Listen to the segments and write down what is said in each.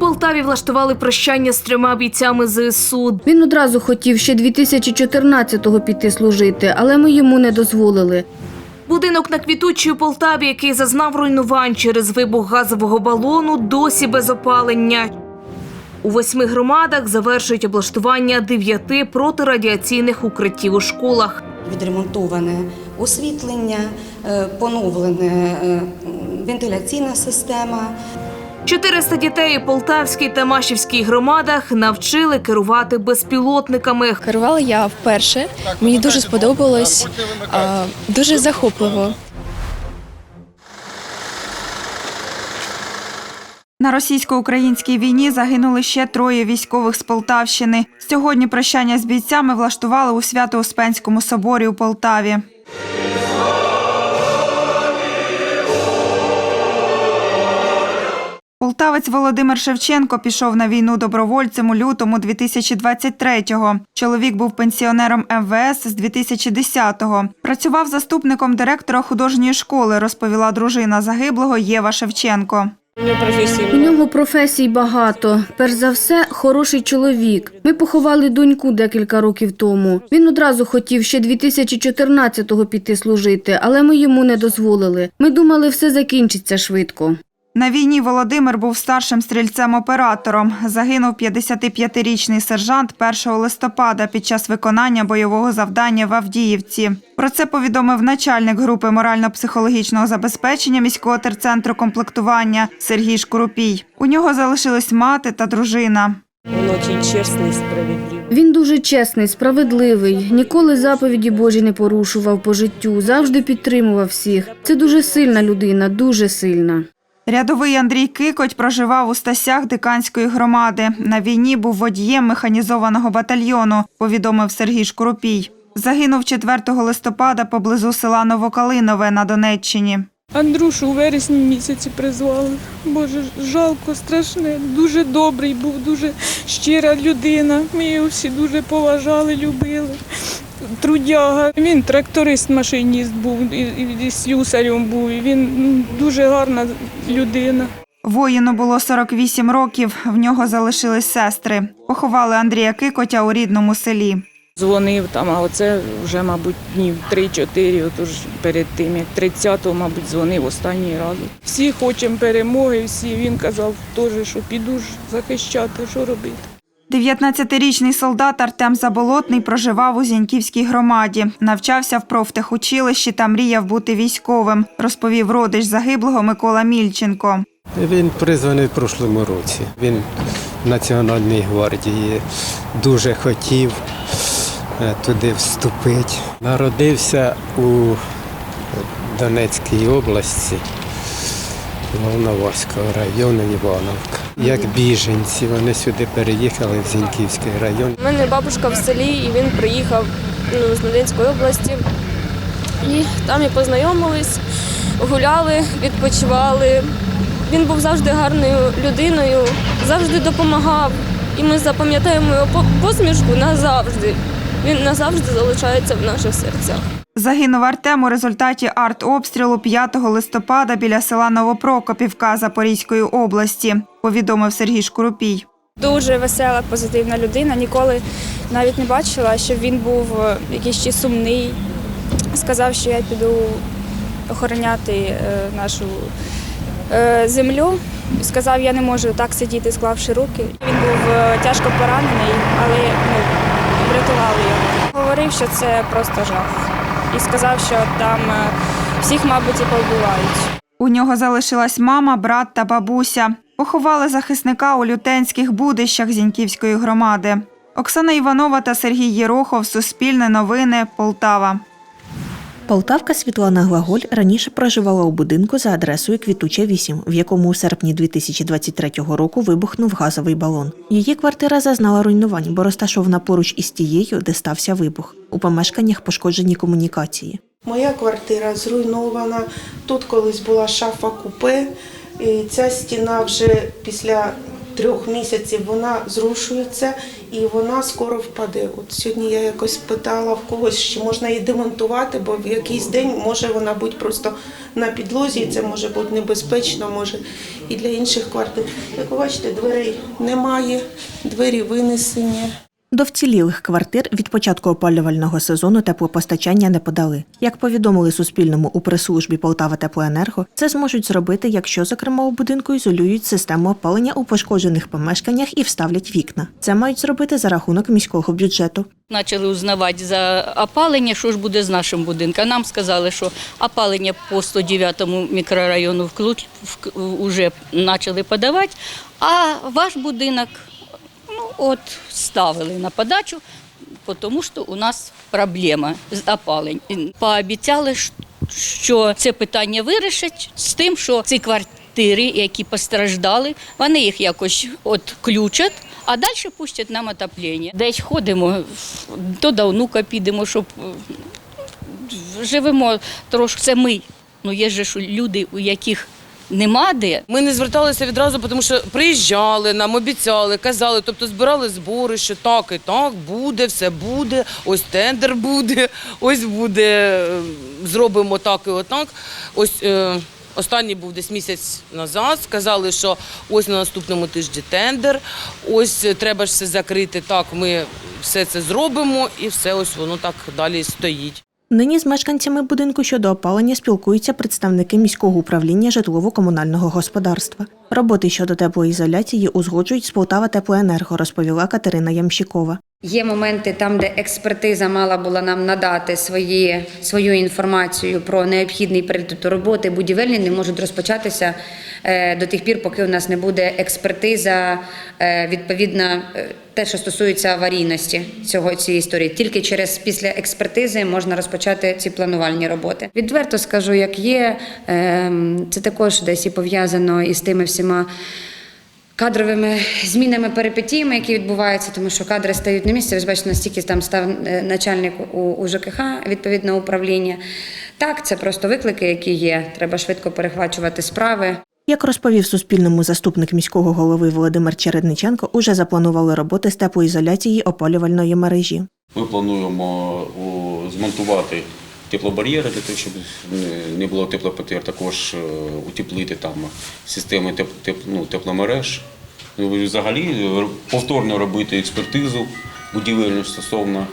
Полтаві влаштували прощання з трьома бійцями ЗСУ. Він одразу хотів ще 2014-го піти служити, але ми йому не дозволили. Будинок на квітучій Полтаві, який зазнав руйнувань через вибух газового балону, досі без опалення. У восьми громадах завершують облаштування дев'яти протирадіаційних укриттів у школах. відремонтоване освітлення, е, поновлена е, вентиляційна система. 400 дітей у Полтавській та Машівській громадах навчили керувати безпілотниками. Керувала я вперше. Мені дуже сподобалось, а, дуже захопливо. На російсько-українській війні загинули ще троє військових з Полтавщини. Сьогодні прощання з бійцями влаштували у Свято-Успенському соборі у Полтаві. Полтавець Володимир Шевченко пішов на війну добровольцем у лютому 2023-го. Чоловік був пенсіонером МВС з 2010-го. Працював заступником директора художньої школи, розповіла дружина загиблого Єва Шевченко. У нього професій багато. Перш за все, хороший чоловік. Ми поховали доньку декілька років тому. Він одразу хотів ще 2014-го піти служити, але ми йому не дозволили. Ми думали, все закінчиться швидко. На війні Володимир був старшим стрільцем-оператором. Загинув 55-річний сержант 1 листопада під час виконання бойового завдання в Авдіївці. Про це повідомив начальник групи морально-психологічного забезпечення міського терцентру комплектування Сергій Шкурупій. У нього залишились мати та дружина. Он очень честный, справедливый. Він дуже чесний, справедливий, ніколи заповіді Божі не порушував по життю, завжди підтримував всіх. Це дуже сильна людина, дуже сильна. Рядовий Андрій Кикоть проживав у Стасях Диканської громади. На війні був водієм механізованого батальйону, повідомив Сергій Шкурупій. Загинув 4 листопада поблизу села Новокалинове на Донеччині. Андрюшу у вересні місяці призвали. Боже, жалко, страшне. Дуже добрий був, дуже щира людина. Ми його всі дуже поважали, любили. Трудяга. Він тракторист, машиніст був, і, і, і слюсарем був. І він дуже гарна людина. Воїну було 48 років, в нього залишились сестри. Поховали Андрія Кикотя у рідному селі. Дзвонив там, а оце вже, мабуть, днів 3-4, отож перед тим, як 30-го, мабуть, дзвонив останній раз. Всі хочемо перемоги, всі. Він казав теж, що піду ж захищати, що робити. 19-річний солдат Артем Заболотний проживав у Зіньківській громаді, навчався в профтехучилищі та мріяв бути військовим, розповів родич загиблого Микола Мільченко. Він призваний в прошлому році. Він в Національній гвардії дуже хотів е, туди вступити. Народився у Донецькій області, Волноваського району Івановка. Як біженці, вони сюди переїхали в Зіньківський район. У мене бабушка в селі, і він приїхав ну, з Надинської області. І там і познайомились, гуляли, відпочивали. Він був завжди гарною людиною, завжди допомагав. І ми запам'ятаємо його посмішку назавжди. Він назавжди залишається в наших серцях. Загинув Артем у результаті артобстрілу 5 листопада біля села Новопрокопівка Запорізької області, повідомив Сергій Шкурупій. Дуже весела, позитивна людина. Ніколи навіть не бачила, щоб він був е, якийсь ще сумний. Сказав, що я піду охороняти е, нашу е, землю. Сказав, я не можу так сидіти, склавши руки. Він був тяжко поранений, але ну, врятували його. Говорив, що це просто жах. І сказав, що там е, всіх, мабуть, і побувають. У нього залишилась мама, брат та бабуся. Поховали захисника у лютенських будищах Зіньківської громади. Оксана Іванова та Сергій Єрохов. Суспільне новини. Полтава. Полтавка Світлана Глаголь раніше проживала у будинку за адресою Квітуча 8, в якому у серпні 2023 року вибухнув газовий балон. Її квартира зазнала руйнувань, бо розташована поруч із тією, де стався вибух. У помешканнях пошкоджені комунікації. Моя квартира зруйнована. Тут колись була шафа купе. І ця стіна вже після трьох місяців вона зрушується і вона скоро впаде. От сьогодні я якось питала в когось, чи можна її демонтувати, бо в якийсь день може вона бути просто на підлозі, і це може бути небезпечно, може і для інших квартир. Як ви бачите, дверей немає, двері винесені. До вцілілих квартир від початку опалювального сезону теплопостачання не подали. Як повідомили Суспільному у прес-службі Полтава Теплоенерго, це зможуть зробити, якщо, зокрема, у будинку ізолюють систему опалення у пошкоджених помешканнях і вставлять вікна. Це мають зробити за рахунок міського бюджету. Почали узнавати за опалення, що ж буде з нашим будинком. Нам сказали, що опалення по 109 мікрорайону вже почали подавати, а ваш будинок от, ставили на подачу, тому що у нас проблема з опаленням. Пообіцяли, що це питання вирішать з тим, що ці квартири, які постраждали, вони їх якось відключать, а далі пустять нам отоплення. Десь ходимо, то до внука підемо, щоб живемо трошки. Це ми. Ну є ж люди, у яких нема де. Ми не зверталися відразу, тому що приїжджали, нам обіцяли, казали, тобто збирали збори, що так і так буде, все буде, ось тендер буде, ось буде, е, зробимо так і отак. Ось е, останній був десь місяць назад. Сказали, що ось на наступному тижні тендер, ось е, треба ж все закрити. Так, ми все це зробимо, і все ось воно так далі стоїть. Нині з мешканцями будинку щодо опалення спілкуються представники міського управління житлово-комунального господарства. Роботи щодо теплоізоляції узгоджують з Полтава Теплоенерго, розповіла Катерина Ямщикова. Є моменти там, де експертиза мала була нам надати свої, свою інформацію про необхідний період роботи. Будівельні не можуть розпочатися е, до тих пір, поки у нас не буде експертиза, е, відповідна е, те, що стосується аварійності цього цієї історії. Тільки через після експертизи можна розпочати ці планувальні роботи. Відверто скажу, як є, е, це також десь і пов'язано із тими всіма кадровими змінами, перипетіями, які відбуваються, тому що кадри стають на місці. Ви ж бачите, настільки там став е, начальник у, у ЖКХ відповідного управління. Так, це просто виклики, які є. Треба швидко перехвачувати справи. Як розповів Суспільному заступник міського голови Володимир Чередниченко, уже запланували роботи з теплоізоляції опалювальної мережі. Ми плануємо змонтувати теплобар'єри для того, щоб не- було теплопотер, також е, утеплити там системи теп, теп, ну, тепломереж. Ну, Взагалі повторно робити експертизу будівельну стосовно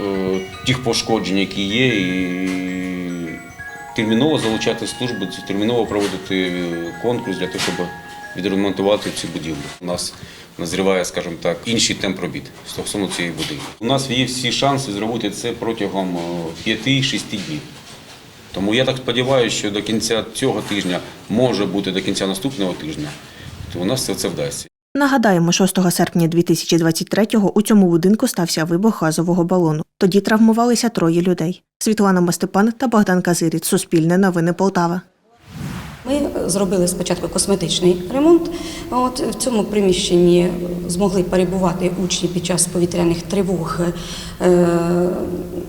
е, тих пошкоджень, які є, і терміново залучати служби, терміново проводити конкурс для того, щоб відремонтувати ці будівлі. У нас назріває, скажімо так, інший темп робіт стосовно цієї будівлі. У нас є всі шанси зробити це протягом е, 5-6 днів. Тому я так сподіваюся, що до кінця цього тижня, може бути до кінця наступного тижня, то у нас все це вдасться. Нагадаємо, 6 серпня 2023-го у цьому будинку стався вибух газового балону. Тоді травмувалися троє людей. Світлана Мастепан та Богдан Казиріць. Суспільне новини Полтава. Ми зробили спочатку косметичний ремонт. От в цьому приміщенні змогли перебувати учні під час повітряних тривог, е,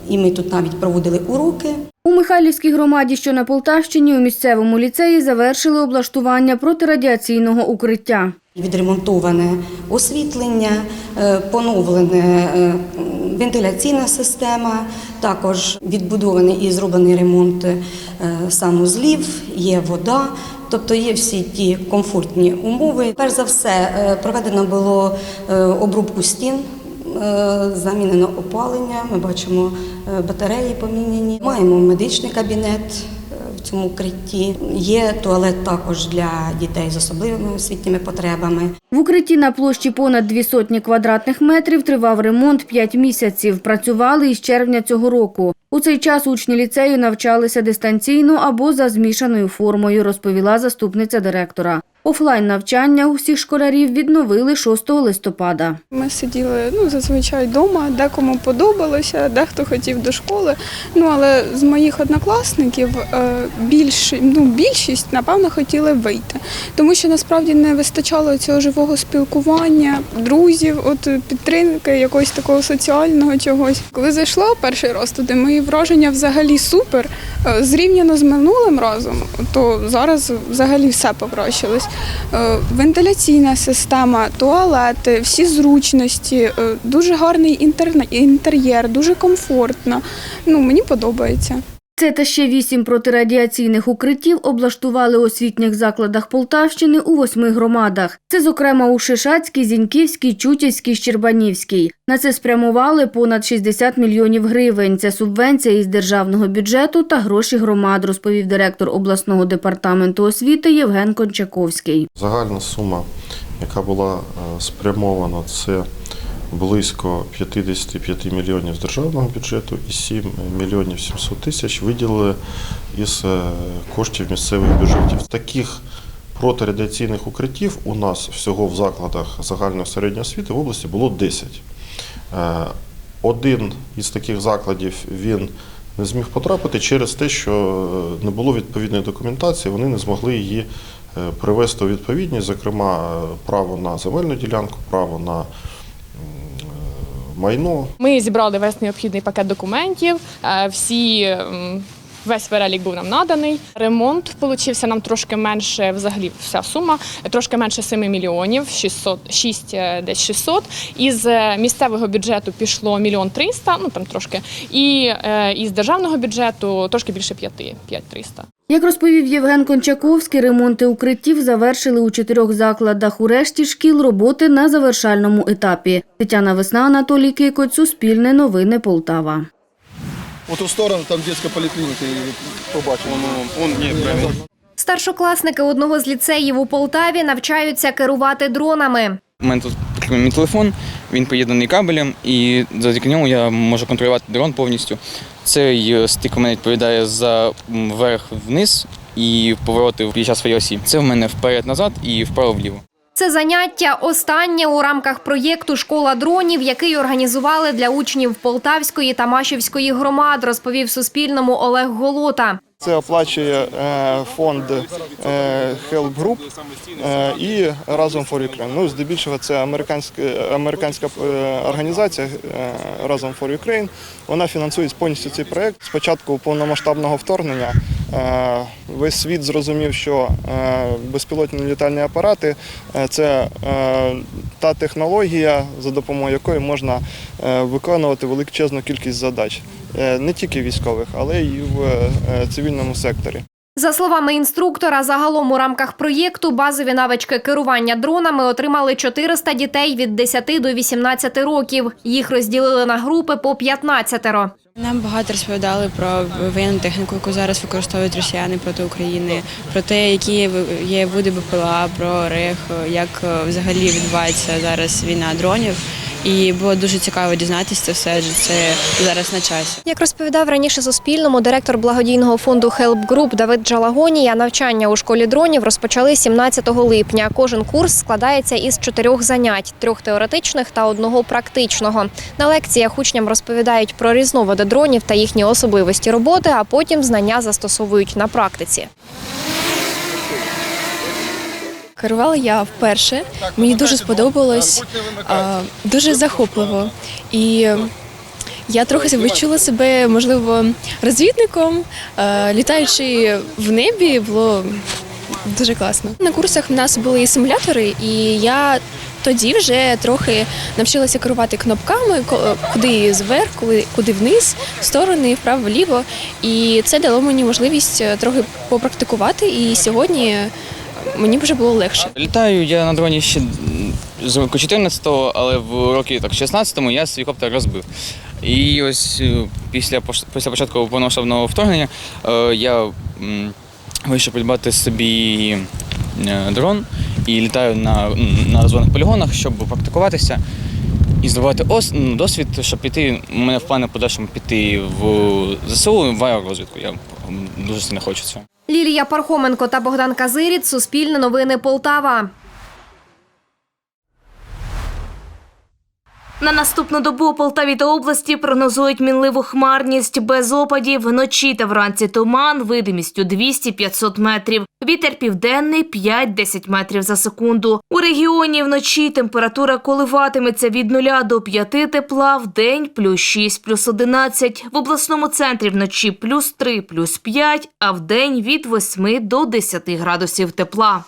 і ми тут навіть проводили уроки. У Михайлівській громаді, що на Полтавщині, у місцевому ліцеї завершили облаштування протирадіаційного укриття. Відремонтоване освітлення, е, поновлене е, вентиляційна система, також відбудований і зроблений ремонт е, санузлів, є вода, тобто є всі ті комфортні умови. Перш за все, проведено було обрубку стін. Е, Замінено опалення, ми бачимо е, батареї поміняні. Маємо медичний кабінет е, в цьому укритті. Є туалет також для дітей з особливими освітніми потребами. В укритті на площі понад дві сотні квадратних метрів тривав ремонт 5 місяців. Працювали із червня цього року. У цей час учні ліцею навчалися дистанційно або за змішаною формою, розповіла заступниця директора. Офлайн навчання усіх школярів відновили 6 листопада. Ми сиділи ну, зазвичай вдома, декому подобалося, дехто хотів до школи. Ну але з моїх однокласників е, більш, ну, більшість, напевно, хотіли вийти. Тому що насправді не вистачало цього живого спілкування, друзів, от підтримки, якогось такого соціального чогось. Коли зайшла перший раз туди, мої враження взагалі супер. Е, Зрівняно з минулим разом, то зараз взагалі все покращилось. Е, Вентиляційна система, туалети, всі зручності, е, дуже гарний інтер'єр, дуже комфортно. Ну, мені подобається. Це та ще вісім протирадіаційних укриттів облаштували у освітніх закладах Полтавщини у восьми громадах. Це, зокрема, у Шишацькій, Зіньківській, Чутівській, Щербанівській. На це спрямували понад 60 мільйонів гривень. Це субвенція із державного бюджету та гроші громад, розповів директор обласного департаменту освіти Євген Кончаковський. Загальна сума, яка була е, спрямована, це близько 55 мільйонів з державного бюджету і 7 мільйонів 700 тисяч виділили із е, коштів місцевих бюджетів. Таких протирадіаційних укриттів у нас всього в закладах загальної середньої освіти в області було 10. Е, Один із таких закладів він не зміг потрапити через те, що е, не було відповідної документації, вони не змогли її привести у відповідність, зокрема, право на земельну ділянку, право на майно. Ми зібрали весь необхідний пакет документів. е, Всі весь перелік був нам наданий. Ремонт получився нам трошки менше, взагалі вся сума, трошки менше 7 мільйонів, 600, 6, е, десь 600. Із е, місцевого бюджету пішло мільйон 300, ну там трошки, і із державного бюджету трошки більше 5, 5 300. Як розповів Євген Кончаковський, ремонти укриттів завершили у чотирьох закладах. У решті шкіл роботи на завершальному етапі. Тетяна Весна, Анатолій Кикоць, Суспільне новини Полтава. У сторону там детська поліклініка побачимо. Он, ні, Старшокласники одного з ліцеїв у Полтаві навчаються керувати дронами. У мене тут мій телефон, він приєднаний кабелем, і завдяки ньому я можу контролювати дрон повністю. Цей е, стик у мене відповідає за м, вверх-вниз і повороти під час своєї осі. Це в мене вперед-назад і вправо-вліво. Це заняття останнє у рамках проєкту Школа дронів, який організували для учнів Полтавської та Машівської громад, розповів Суспільному Олег Голота. Це оплачує е, фонд е, Help Group е, і разом for Ukraine. Ну, здебільшого це американська, американська організація разом for Ukraine. Вона фінансує повністю цей проект. Спочатку повномасштабного вторгнення весь світ зрозумів, що безпілотні літальні апарати це та технологія, за допомогою якої можна виконувати величезну кількість задач. Е, Не тільки військових, але й в е, цивільному секторі. За словами інструктора, загалом у рамках проєкту базові навички керування дронами отримали 400 дітей від 10 до 18 років. Їх розділили на групи по 15. Нам багато розповідали про воєнну техніку, яку зараз використовують росіяни проти України, про те, які є види БПЛА, про РЕХ, як взагалі відбувається зараз війна дронів. І було дуже цікаво дізнатися це все, адже це зараз на часі. Як розповідав раніше Суспільному, директор благодійного фонду Help Group Давид Джалагонія, навчання у школі дронів розпочали 17 липня. Кожен курс складається із чотирьох занять: трьох теоретичних та одного практичного. На лекціях учням розповідають про різновиди дронів та їхні особливості роботи, а потім знання застосовують на практиці. Керувала я вперше. Мені дуже сподобалось, дуже захопливо. І я трохи відчула себе, можливо, розвідником. Літаючи в небі, було дуже класно. На курсах в нас були і симулятори, і я тоді вже трохи навчилася керувати кнопками, куди зверх, куди вниз, в сторони, вправо, вліво. І це дало мені можливість трохи попрактикувати. І сьогодні мені вже було легше. Літаю я на дроні ще з року 14-го, але в році так 16-му я свій коптер розбив. І ось е, після після початку повномасштабного вторгнення е, я м, вирішив придбати собі е, дрон і літаю на, на розводних полігонах, щоб практикуватися і здобувати ос, ну, досвід, щоб піти. У мене в плани подальшому піти в ЗСУ в аеророзвідку. Я дуже сильно хочу цього. Лілія Пархоменко та Богдан Казиріт. Суспільне новини Полтава. На наступну добу у Полтаві та області прогнозують мінливу хмарність без опадів. Вночі та вранці туман видимістю 200-500 метрів. Вітер південний 5-10 метрів за секунду. У регіоні вночі температура коливатиметься від 0 до 5 тепла, в день плюс 6, плюс 11. В обласному центрі вночі плюс 3, плюс 5, а в день від 8 до 10 градусів тепла.